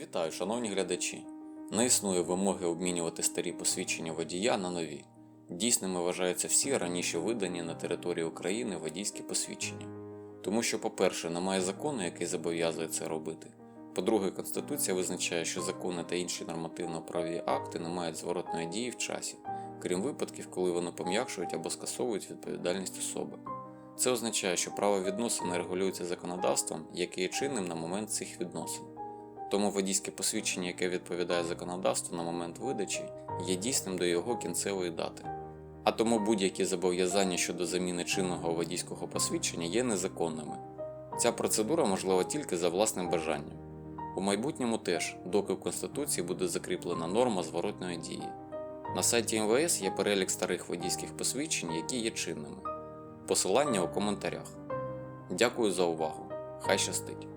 Вітаю, шановні глядачі! Не існує вимоги обмінювати старі посвідчення водія на нові. Дійсними вважаються всі раніше видані на території України водійські посвідчення. Тому що, по-перше, немає закону, який зобов'язує це робити. По-друге, Конституція визначає, що закони та інші нормативно-правові акти не мають зворотної дії в часі, крім випадків, коли вони пом'якшують або скасовують відповідальність особи. Це означає, що право відносин регулюється законодавством, яке є чинним на момент цих відносин. Тому водійське посвідчення, яке відповідає законодавству на момент видачі, є дійсним до його кінцевої дати. А тому будь-які зобов'язання щодо заміни чинного водійського посвідчення є незаконними. Ця процедура можлива тільки за власним бажанням. У майбутньому теж, доки в Конституції буде закріплена норма зворотної дії. На сайті МВС є перелік старих водійських посвідчень, які є чинними. Посилання у коментарях. Дякую за увагу. Хай щастить!